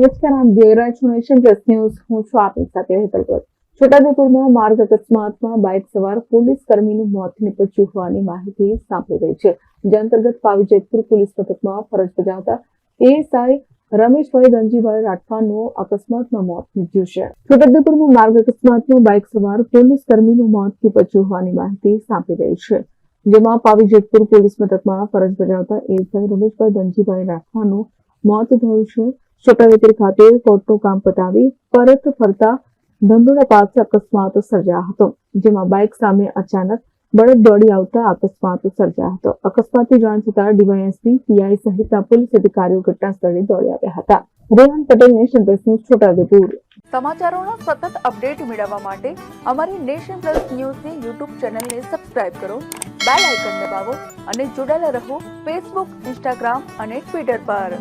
નમસ્કાર આપ જોઈ ન્યૂઝ. હું છું આપની સાથે હેતલ ભટ્ટ. છોટાઉદેપુરમાં માર્ગ અકસ્માતમાં બાઇક સવાર પોલીસ કર્મીનું મોત નીપજ્યું હોવાની માહિતી સાંપડી રહી છે. જે અંતર્ગત પાવી જેતપુર પોલીસ મથકમાં ફરજ બજાવતા એએસઆઈ રમેશભાઈ ગંજીભાઈ રાઠવાનું અકસ્માતમાં મોત નીપજ્યું છે. છોટાઉદેપુરમાં માર્ગ અકસ્માતમાં બાઇક સવાર પોલીસ કર્મીનું મોત નીપજ્યું હોવાની માહિતી સાંપડી રહી છે. જેમાં પાવી જેતપુર પોલીસ મથકમાં ફરજ બજાવતા એએસઆઈ રમેશભાઈ ગંજીભાઈ રાઠવાનું મોત થયું છે. છોટાઉદેપુર ખાતે કોર્ટનું કામ પતાવી પરત ફરતા ધંધોના પાસે અકસ્માત સર્જાયો હતો, જેમાં બાઇક સામે અચાનક બળદ દોડી આવતા અકસ્માત સર્જાયો હતો. અકસ્માતની જાણ થતાં ડીવાયએસપી પીઆઈ સહિતના પોલીસ અધિકારીઓ ઘટના દોડી આવ્યા હતા. Rehan Patel, nation plus news, Chhota Udepur. સમાચારોનો સતત અપડેટ મેળવવા માટે અમારી નેશન પ્લસ ન્યૂઝની યુટ્યુબ ચેનલને સબસ્ક્રાઇબ કરો, બેલ આઇકન દબાવો અને જોડાયેલા રહો ફેસબુક, ઇન્સ્ટાગ્રામ અને ટ્વિટર પર.